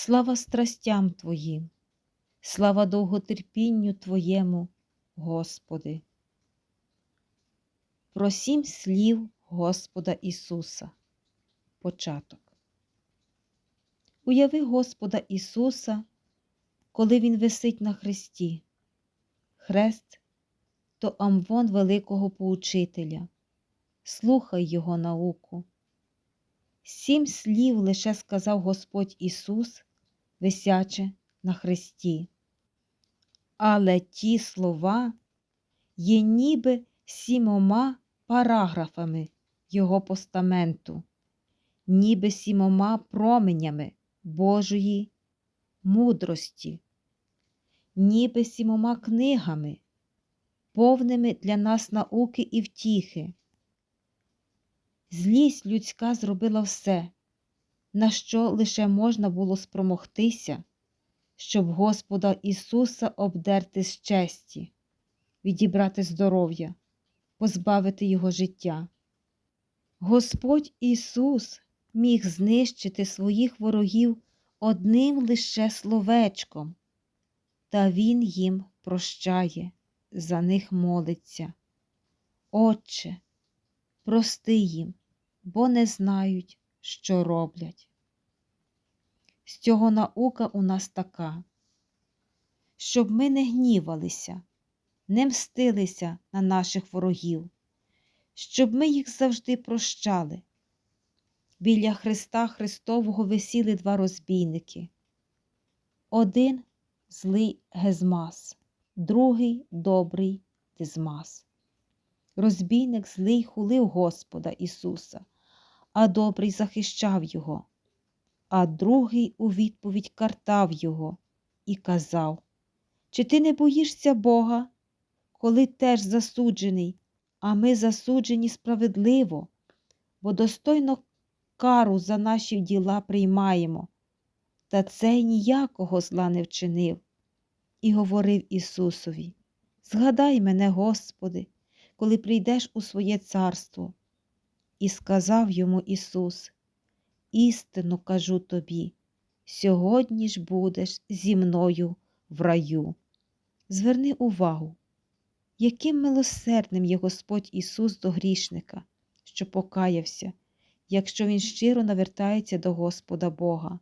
Слава страстям Твоїм, слава довготерпінню Твоєму, Господи. Про сім слів Господа Ісуса. Початок. Уяви Господа Ісуса, коли Він висить на хресті. Хрест то амвон великого поучителя. Слухай Його науку. Сім слів лише сказав Господь Ісус, висяче на хресті. Але ті слова є ніби сімома параграфами Його постаменту, ніби сімома променями Божої мудрості, ніби сімома книгами, повними для нас науки і втіхи. Злість людська зробила все, на що лише можна було спромогтися, щоб Господа Ісуса обдерти з честі, відібрати здоров'я, позбавити Його життя. Господь Ісус міг знищити своїх ворогів одним лише словечком, та Він їм прощає, за них молиться. Отче, прости їм, бо не знають, що роблять. З цього наука у нас така, щоб ми не гнівалися, не мстилися на наших ворогів, щоб ми їх завжди прощали. Біля Христа Христового висіли два розбійники. Один злий Гезмас, другий добрий Дизмас. Розбійник злий хулив Господа Ісуса, а добрий захищав Його, а другий у відповідь картав Його і казав Чи ти не боїшся Бога, коли теж засуджений, а ми засуджені справедливо, бо достойно кару за наші діла приймаємо, та цей ніякого зла не вчинив. І говорив Ісусові Згадай мене, Господи, коли прийдеш у своє царство. І сказав йому Ісус, істинно кажу тобі, сьогодні ж будеш зі мною в раю. Зверни увагу, яким милосердним є Господь Ісус до грішника, що покаявся, якщо Він щиро навертається до Господа Бога.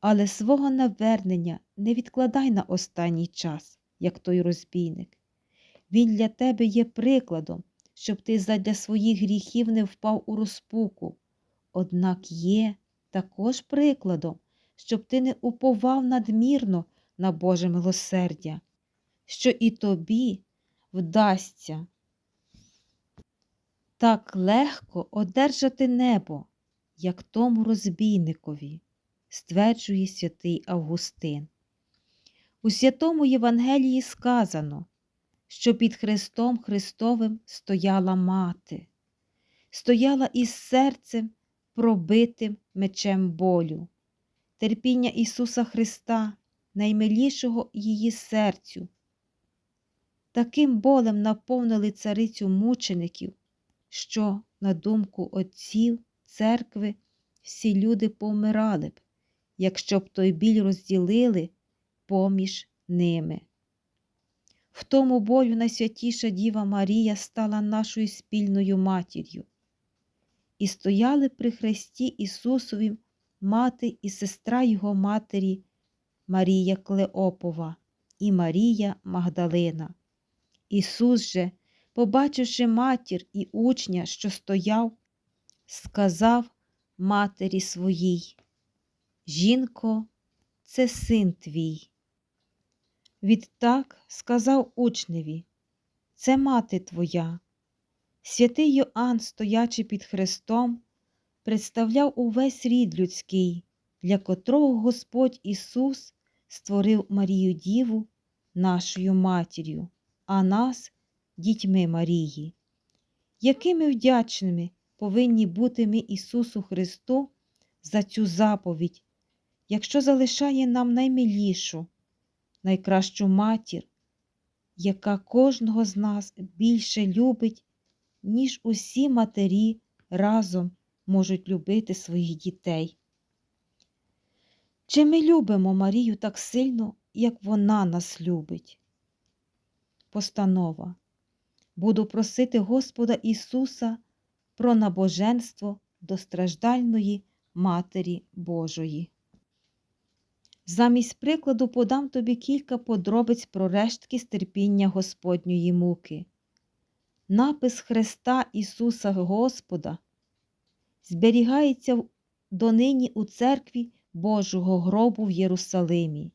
Але свого навернення не відкладай на останній час, як той розбійник. Він для тебе є прикладом, щоб ти задля своїх гріхів не впав у розпуку, однак є також прикладом, щоб ти не уповав надмірно на Боже милосердя, що і тобі вдасться так легко одержати небо, як тому розбійникові, стверджує святий Августин. У святому Євангелії сказано, що під Христом Христовим стояла мати, стояла із серцем, пробитим мечем болю, терпіння Ісуса Христа, наймилішого її серцю. Таким болем наповнили царицю мучеників, що, на думку отців церкви, всі люди помирали б, якщо б той біль розділили поміж ними. В тому болю найсвятіша Діва Марія стала нашою спільною матір'ю. І стояли при Христі Ісусовім мати і сестра Його матері Марія Клеопова і Марія Магдалина. Ісус же, побачивши матір і учня, що стояв, сказав матері своїй Жінко, це син твій. Відтак сказав учневі, це мати твоя. Святий Йоанн, стоячи під Христом, представляв увесь рід людський, для котрого Господь Ісус створив Марію Діву нашою матір'ю, а нас дітьми Марії. Якими вдячними повинні бути ми Ісусу Христу за цю заповідь, якщо залишає нам наймилішу, найкращу матір, яка кожного з нас більше любить, ніж усі матері разом можуть любити своїх дітей. Чи ми любимо Марію так сильно, як вона нас любить? Постанова. Буду просити Господа Ісуса про набоженство до страждальної Матері Божої. Замість прикладу подам тобі кілька подробиць про рештки стерпіння Господньої муки. Напис Христа Ісуса Господа зберігається донині у церкві Божого гробу в Єрусалимі.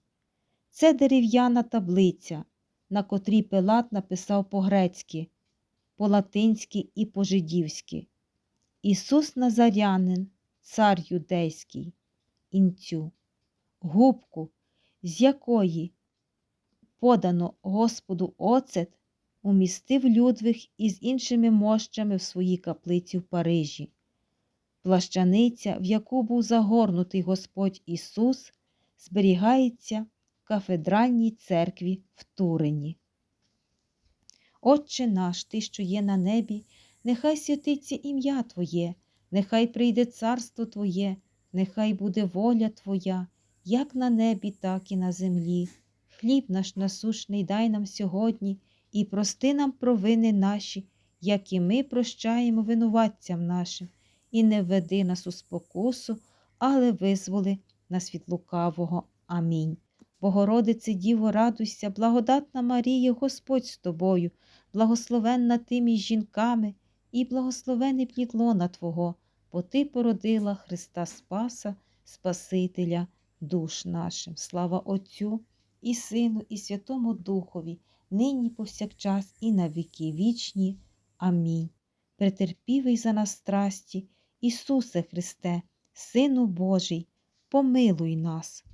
Це дерев'яна таблиця, на котрій Пилат написав по-грецьки, по-латинськи і по-жидівськи. Ісус Назарянин, цар юдейський, інцю, губку, з якої подано Господу оцет, умістив Людвиг із іншими мощами в своїй каплиці в Парижі. Плащаниця, в яку був загорнутий Господь Ісус, зберігається в кафедральній церкві в Турині. Отче наш, Ти, що є на небі, нехай святиться ім'я Твоє, нехай прийде царство Твоє, нехай буде воля Твоя, як на небі, так і на землі. Хліб наш насушний дай нам сьогодні і прости нам провини наші, як і ми прощаємо винуватцям нашим, і не введи нас у спокусу, але визволи нас від лукавого. Амінь. Богородице Діво, радуйся, благодатна Марія, Господь з тобою, благословенна ти між жінками, і благословений плід лона Твого, бо Ти породила Христа Спаса, Спасителя душ нашим. Слава Отцю і Сину, і Святому Духові, нині повсякчас, і на віки вічні. Амінь. Претерпівий за нас страсті, Ісусе Христе, Сину Божий, помилуй нас.